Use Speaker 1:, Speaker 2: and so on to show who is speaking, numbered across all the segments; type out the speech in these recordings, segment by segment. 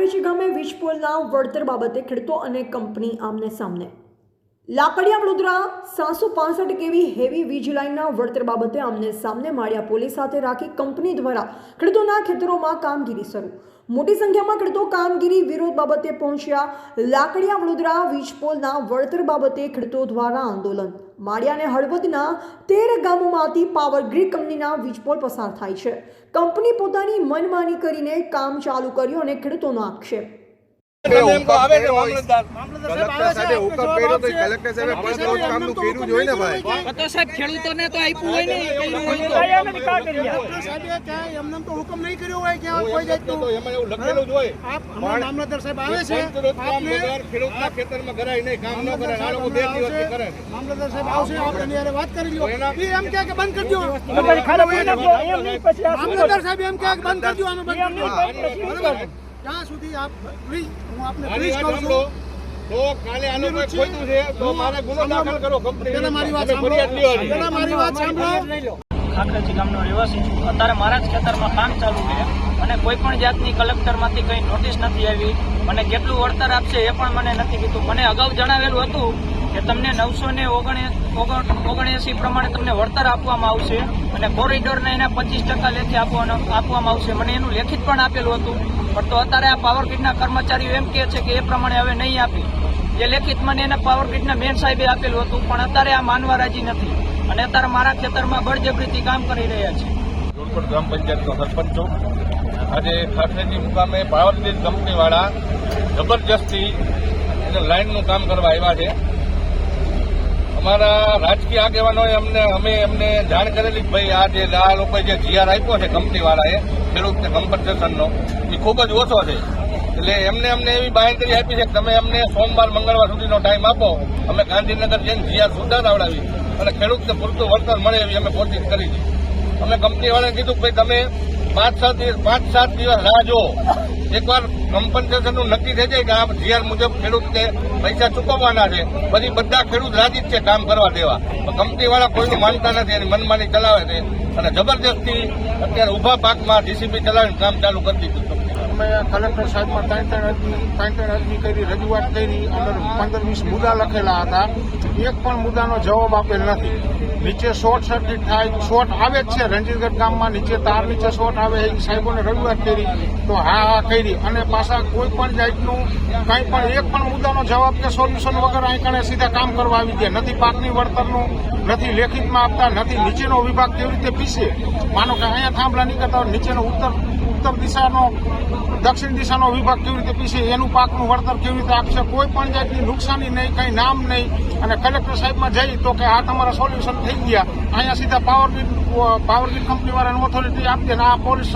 Speaker 1: લાકડીજી ગામે વીજ પોલના વળતર બાબતે ખેડૂતો અને કંપની આમને સામને. લાકડિયા વડોદરા સાતસો પાસઠ કેવી હેવી વીજ લાઇનના વળતર બાબતે આમને સામને માળિયા પોલીસ સાથે રાખી કંપની દ્વારા ખેડૂતોના ખેતરોમાં કામગીરી શરૂ. મોટી સંખ્યામાં ખેડૂતો કામગીરી વિરોધ બાબતે પહોંચ્યા. લાકડીયા વડોદરા, વીજપોલના વળતર બાબતે ખેડૂતો દ્વારા આંદોલન. માળિયા અને હળવદના તેર ગામોમાંથી પાવર ગ્રીડ કંપનીના વીજપોલ પસાર થાય છે. કંપની પોતાની મનમાની કરીને કામ ચાલુ કર્યું અને ખેડૂતોનો આક્ષેપ
Speaker 2: ખેડૂતોને તો આપ્યું હોય ને પેલું હોય તો.
Speaker 3: ડોક્ટર સાહેબે ક્યાંય એમને તો હુકમ નહીં કર્યો હોય કે આ કોઈ જાતનું
Speaker 4: તો એમાં એવું લખેલું જ હોય
Speaker 3: આપ હમણાં મામલતદાર સાહેબ આવે છે
Speaker 4: પંચરોજ કામ
Speaker 3: આપને
Speaker 4: વગર ખેડૂતના ખેતરમાં કરાય નહીં કામ ન કરે આ લોકો બે દિવસથી કરે
Speaker 3: મામલતદાર સાહેબ આવશે આપણે વાત કરી લ્યો એમ કે બંધ કરી દો. મામલતદાર સાહેબ એમ કે બંધ કરી દો આનું બંધ કરી બરાબર. ત્યાં સુધી આપ પ્લીઝ હું આપને પ્લીઝ કહું છું.
Speaker 4: તો કાલે આનું કોઈ ખોટું છે તો મારે ગુનો દાખલ કરો કંપની
Speaker 3: પહેલા મારી વાત સાંભળો પહેલા મારી વાત સાંભળો.
Speaker 2: ખાખરાજી ગામનો રહેવાસી છું. અત્યારે મારા જ ખેતરમાં કામ ચાલુ છે અને કોઈ પણ જાતની કલેક્ટરમાંથી કંઈ નોટિસ નથી આવી. મને કેટલું વળતર આપશે એ પણ મને નથી કીધું. મને અગાઉ જણાવેલું હતું કે તમને નવસો ને ઓગણએસી પ્રમાણે તમને વળતર આપવામાં આવશે અને કોરિડોરને એના પચીસ ટકા લેખે આપવાનો આપવામાં આવશે. મને એનું લેખિત પણ આપેલું હતું, પણ તો અત્યારે આ પાવર કર્મચારીઓ એમ કહે છે કે એ પ્રમાણે હવે નહીં આપી. એ લેખિત મને એના પાવર ગ્રીડના મેન સાહેબે આપેલું હતું, પણ અત્યારે આ માનવા રાજી નથી. અને અત્યારે મારા ખેતરમાં બળજબરીથી કામ કરી રહ્યા છે.
Speaker 4: ગ્રામ પંચાયતનો સરપંચ છું આજે ખાસેજી મુકામે પાવર કંપનીવાળા જબરજસ્તી એને લાઇનનું કામ કરવા આવ્યા છે. અમારા રાજકીય આગેવાનોએ અમને અમે એમને જાણ કરેલી ભાઈ આ જે આ લોકોએ જે જીઆર આપ્યો છે કંપનીવાળાએ ખેડૂતને કમ્પન્સેશનનો એ ખૂબ જ ઓછો છે. એટલે એમને અમને એવી બાંયધરી આપી છે કે તમે અમને સોમવાર, મંગળવાર સુધીનો ટાઈમ આપો. અમે ગાંધીનગર જઈને જીઆર સુધારાવડાવી અને ખેડૂતને પૂરતું વળતર મળે એવી અમે કોશિશ કરી છે. અમે કંપનીવાળાને કીધું કે ભાઈ તમે પાંચ સાત દિવસ પાંચ સાત દિવસ રાહ જુઓ. એકવાર કમ્પન્સેશનનું નક્કી થઈ જાય કે આ જીઆર મુજબ ખેડૂતને પૈસા ચૂકવવાના છે. પછી બધા ખેડૂત રાજી જ છે કામ કરવા દેવા. પણ કંપનીવાળા કોઈનું માનતા નથી, એની મનમાની ચલાવે છે. અને જબરજસ્તી અત્યારે ઊભા પાકમાં જીસીબી ચલાવીને કામ ચાલુ કરી દીધું
Speaker 3: અમે કલેક્ટર સાહેબમાં ત્રણ ત્રણ અરજી ત્રણ ત્રણ અરજી કરી રજૂઆત કરી, અંદર પંદર વીસ મુદ્દા લખેલા હતા. એક પણ મુદ્દાનો જવાબ આપેલ નથી. નીચે શોર્ટ સર્કિટ થાય શોર્ટ આવે જ છે. રણજીતગઢ ગામમાં નીચે તાર નીચે શોર્ટ આવે એ સાહેબોને રજૂઆત કરી, તો હા હા કરી. અને પાછા કોઈ પણ જાતનું કાંઈ પણ, એક પણ મુદ્દાનો જવાબ કે સોલ્યુશન વગર અહીં કણે સીધા કામ કરવા આવી ગયા. નથી પાકની વળતરનું, નથી લેખિતમાં આપતા, નથી નીચેનો વિભાગ કેવી રીતે પીસે? માનો કે અહીંયા થાંભલા નીકળતા નીચેનો ઉત્તર ઉત્તર દિશાનો, દક્ષિણ દિશાનો વિભાગ કેવી રીતે પીશે, એનું પાકનું વળતર કેવી રીતે આપશે, કોઈ પણ જાતની નુકસાની નહીં, કંઈ નામ નહીં. અને કલેક્ટર સાહેબમાં જઈ તો કે આ તમારા સોલ્યુશન થઈ ગયા. અહીંયા સીધા પાવર ગ્રીડ પાવર ગ્રીડ કંપનીવાળાને ઓથોરિટી આપી દે આ પોલીસ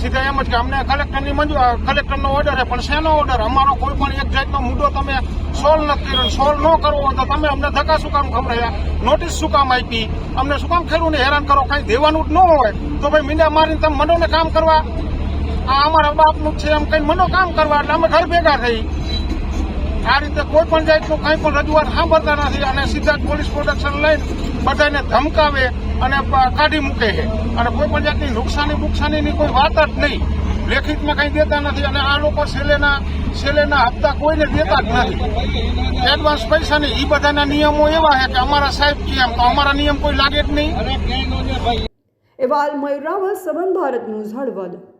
Speaker 3: સીધા એમ જ કે અમને કલેક્ટરની મંજૂર કલેક્ટરનો ઓર્ડર પણ શેનો ઓર્ડર અમારો કોઈ પણ એક જાતનો મુદ્દો તમે સોલ્વ નથી કર્યો સોલ્વ ન કરવો હોય તો તમે અમને ધક્કા શું કામ ખવડાવ્યા નોટિસ શું કામ આપી? અમને શું કામ ખેડૂતને હેરાન કરો? કાંઈ દેવાનું જ ન હોય તો ભાઈ મીંડા મારીને તમે મનોને કામ કરવા? આ અમારા બાપનું છે એમ કઈ મનો કામ કરવા, એટલે અમે ઘર ભેગા થઈ. આ રીતે કોઈ પણ જાતનું કંઈ પણ રજૂઆત સાંભળતા નથી અને સીધા જ પોલીસ પ્રોટેક્શન લઈને બધાને ધમકાવે અને કાઢી મૂકે છે. અને કોઈ પણ જાતની નુકસાની બુકસાનીની કોઈ વાત જ નહીં. લેખિતમાં કંઈ દેતા નથી અને આ લોકો સેલેના સેલેના હપ્તા કોઈને દેતા જ નથી. એડવાન્સ પૈસાની એ બધાના નિયમો એવા છે કે અમારા સાહેબ કે એમ તો અમારા નિયમ કોઈ લાગે જ નહીં.
Speaker 1: એવા મયુર સબન ભારત ન્યૂઝ હળવદ.